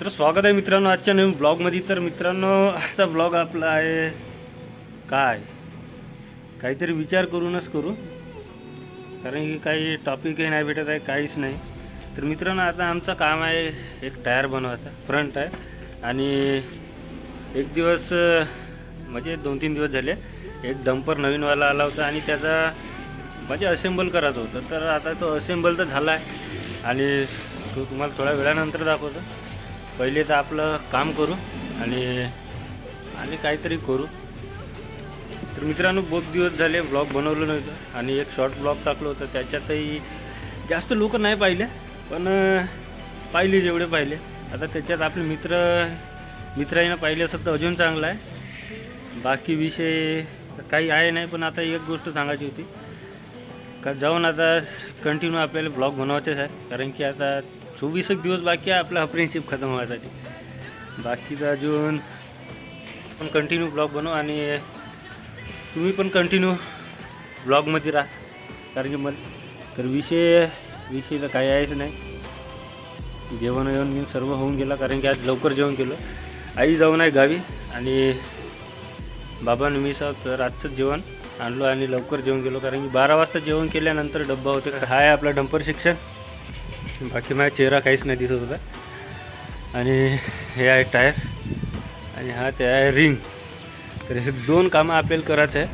तर स्वागत आहे मित्रांनो आजच्या नवीन ब्लॉगमध्ये. तर मित्रांनो आजचा ब्लॉग आपला आहे काय? काहीतरी विचार करूनच करू. कारण की काही टॉपिकही नाही भेटत आहे काहीच नाही. तर मित्रांनो आता आमचं काम आहे एक टायर बनवायचा फ्रंट टायर आणि एक दिवस म्हणजे दोन तीन दिवस झाले एक डंपर नवीनवाला आला होता आणि त्याचा म्हणजे असेंबल करायचं होतं. तर आता तो असेंबल तर झाला आहे आणि तो तुम्हाला थोड्या वेळानंतर दाखवतो. पहिले तर आपलं काम करू आणि आणि काहीतरी करू. तर मित्रांनो बहुत दिवस झाले ब्लॉग बनवलं नव्हतं आणि एक शॉर्ट ब्लॉग टाकलं होतं. त्याच्यातही जास्त लोक नाही पाहिले पण पाहिले जेवढे पाहिले. आता त्याच्यात आपले मित्र मित्रांना पाहिले असं तर अजून चांगलं आहे. बाकी विषय काही आहे नाही पण आता एक गोष्ट सांगायची होती. का जाऊन आता कंटिन्यू आपल्याला ब्लॉग बनवायचेच आहे. कारण की आता चोवीस एक दिवस बाकी आहे आपला हा फ्रेंडशिप खतम व्हायसाठी. बाकी तर अजून पण कंटिन्यू ब्लॉग बनवू आणि तुम्ही पण कंटिन्यू ब्लॉगमध्ये राहा. कारण की मला तर विषय विषय तर काही आहेच नाही. जेवण येऊन मी सर्व होऊन गेला कारण की आज लवकर जेवण केलं. आई जाऊन आहे गावी आणि बाबा मी तर आजचंच जेवण आणलो आणि लवकर जेवण गेलो कारण की बारा वाजता जेवण केल्यानंतर डब्बा होते. हा आहे आपला डंपर शिक्षण. बाकी माझा चेहरा काहीच नाही दिसत होता. आणि हे आहे टायर. आणि हा ते आहे रिंग. तर हे दोन कामं आपल्याला करायचं आहे.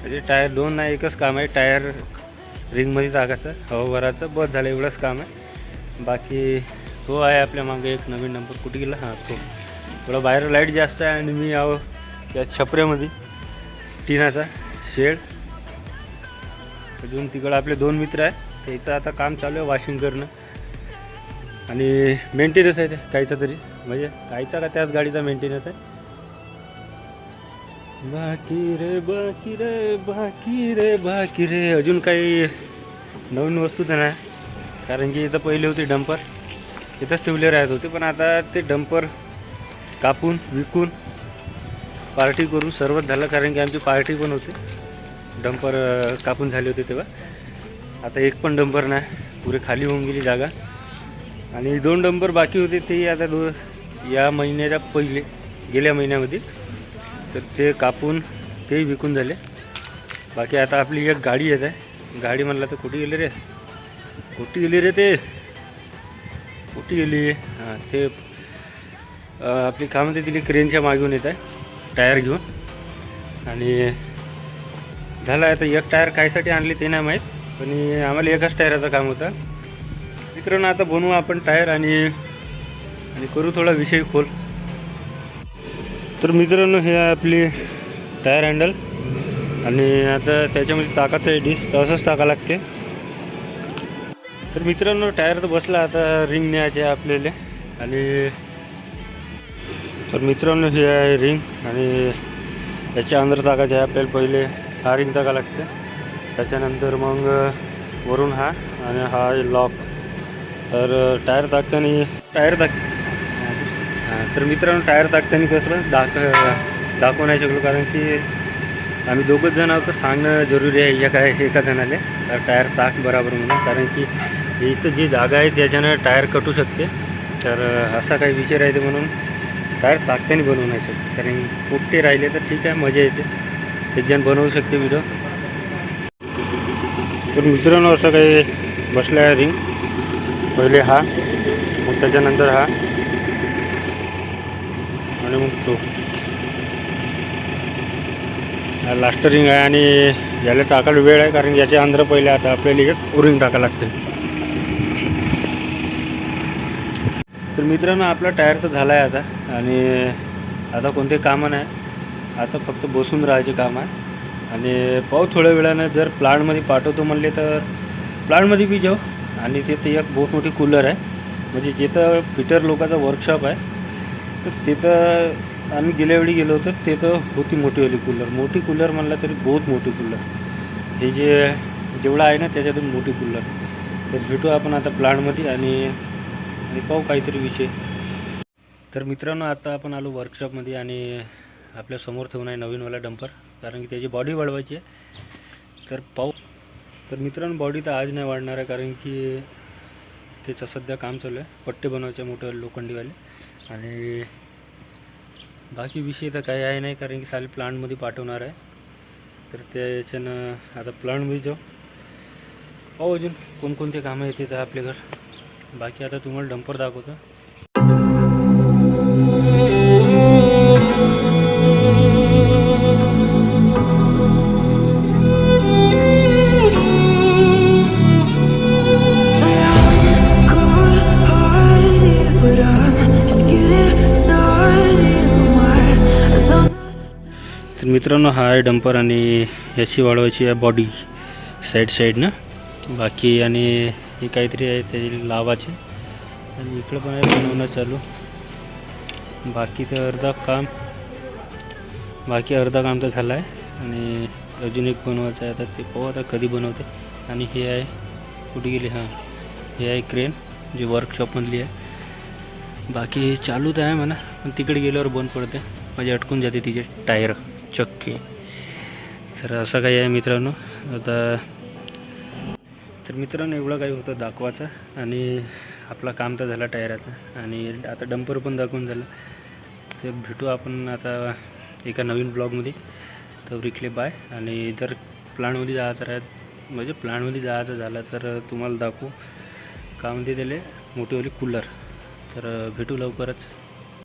म्हणजे टायर दोन नाही एकच काम आहे. टायर रिंगमध्ये टाकायचं हवा भरायचं बस झालं एवढंच काम आहे. बाकी तो आहे आपल्या मागे एक नवीन नंबर कुठे गेला? हां तो. थोडा बाहेर लाइट जास्त आहे आणि मी आहो त्या छपऱ्यामध्ये. टिनाचा शेड. अजून तिकडं आपले दोन मित्र आहे त्याचं आता काम चालू आहे वॉशिंग करणं. आणि मेंटेनन्स आहे ते काहीचा तरी. म्हणजे काहीचा का त्याच गाडीचा मेंटेनन्स आहे. बाकी रे बाकी रे बाकी रे बाकी रे. अजून काही नवीन वस्तू तर नाही. कारण की इथं पहिले होते डंपर. इथंच ठेवले राहत होते. पण आता ते डंपर कापून विकून पार्टी करून सर्वच झालं. कारण की आमची पार्टी पण होती. डंपर कापून झाले होते तेव्हा. आता एक पण डंपर नाही. पुरे खाली होऊन गेली जागा. आणि दोन डंपर बाकी होते ते आता दो या महिन्याच्या पहिले गेल्या महिन्यामध्ये. तर ते कापून ते विकून झाले. बाकी आता आपली एक गाडी येत आहे. गाडी म्हणला तर कुठे गेली रे. कुठे गेली रे ते. कुठे गेली. हां ते आपली काय म्हणते तिथे क्रेनच्या मागून येत आहे. टायर घेऊन. आणि झालं आता एक टायर कायसाठी आणली ते नाही माहीत. पण आम्हाला एकाच टायराचं काम होतं. मित्रांनो आता बनवू आपण टायर आणि आणि करू थोडा विषय खोल. तर मित्रांनो हे आहे आपली टायर हँडल. आणि आता त्याच्यामध्ये ताकाचं आहे डिश तर असंच टाका लागते. तर मित्रांनो टायर तर बसला आता रिंग न्यायचे आहे आपल्याला. आणि तर मित्रांनो हे आहे रिंग. आणि याच्या अंदर टाकायचे आहे आपल्याला पहिले हा रिंग टाका लागते. त्याच्यानंतर मग वरून हा आणि हा लॉक. तर टायर टाकताना टायर टाक हां तर मित्रांनो टायर टाकताना कसं दाख दाखवू नाही शकलो कारण की आम्ही दोघंच जण आहोत सांगणं जरुरी आहे एका एका जणाले. तर टायर टाक बराबर म्हणून कारण की इथं जी जागा आहे त्याच्यानं टायर कटू शकते. तर असा काही विषय राहते म्हणून टायर टाकताना बनवू नाही शकत. कारण पोट्टे राहिले तर ठीक आहे मजा येते. एक जण बनवू शकते व्हिडिओ तर मित्रांनो असं काही बसलं आहे रिंग पहिले हा मग त्याच्यानंतर हा. आणि मग तो. हा लास्ट रिंग आहे आणि याला टाकायला वेळ आहे कारण याचे अंदर पहिले आता आपल्याला एक रिंग टाकायला लागते तर मित्रांनो आपला टायर तर झाला आहे आता. आणि आता कोणते कामं नाही. आता फक्त बसून राहायचे काम आहे. आणि पाहू थोड्या वेळानं जर प्लांटमध्ये पाठवतो म्हणले तर प्लांटमध्ये बी जाऊ. आणि तिथे एक बहुत मोठी कूलर आहे. म्हणजे जिथं फिटर लोकांचा वर्कशॉप आहे तर तिथं आम्ही गेल्या वेळी गेलो होतो तिथं होती मोठीवाली कूलर. मोठी कूलर म्हणलं तरी बहुत मोठी कूलर. हे जे जेवढं आहे ना त्याच्यातून मोठी कूलर. तर भेटू आपण आता प्लांटमध्ये आणि आणि पाहू काहीतरी विषय. तर मित्रांनो आता आपण आलो वर्कशॉपमध्ये आणि आपल्यासमोर ठेवून आहे नवीनवाला डंपर कारण की त्याची बॉडी वाढवायची आहे. तर पाऊ तर मित्रांनो बॉडी तर आज नाही वाढणार आहे कारण की त्याचं सध्या काम चालू आहे. पट्टे बनवायचे मोठे लोखंडीवाले. आणि बाकी विषय तर काही आहे नाही कारण की साली प्लांटमध्ये पाठवणार आहे. तर त्याच्यानं आता प्लांटमध्ये जाऊ. पाहू अजून कोणकोणते कामं येते तर आपल्या घर. बाकी आता तुम्हाला डंपर दाखवतो. तर मित्रांनो हा आहे डंपर आणि याची वाढवायची आहे बॉडी साईड साईडनं बाकी आणि हे काहीतरी आहे ते लावाचे. आणि इकडं पण आहे बनवणं चालू. बाकी तर अर्धा काम बाकी अर्धा काम तर झालं आहे. आणि अजून एक बनवायचं आहे आता ते पाहू आता कधी बनवते. आणि हे आहे कुठे गेली? हां हे आहे क्रेन जी वर्कशॉपमधली आहे. बाकी चालू तर आहे म्हणा. पण तिकडे गेल्यावर बंद पडते. म्हणजे अटकून जाते तिचे टायर चक्के. तर असं काही आहे मित्रांनो. आता तर मित्रांनो एवढं काही होतं दाखवायचं आणि आपलं काम तर झाला टायराचं. आणि आता डंपर पण दाखवून झालं. तर भेटू आपण आता एका नवीन ब्लॉगमध्ये तर रिकले बाय आणि जर प्लांटमध्ये जायचं राहत म्हणजे प्लांटमध्ये जायचं झालं तर तुम्हाला दाखवू. का म्हणते त्याला मोठीवाली कूलर तर भेटू लवकरच.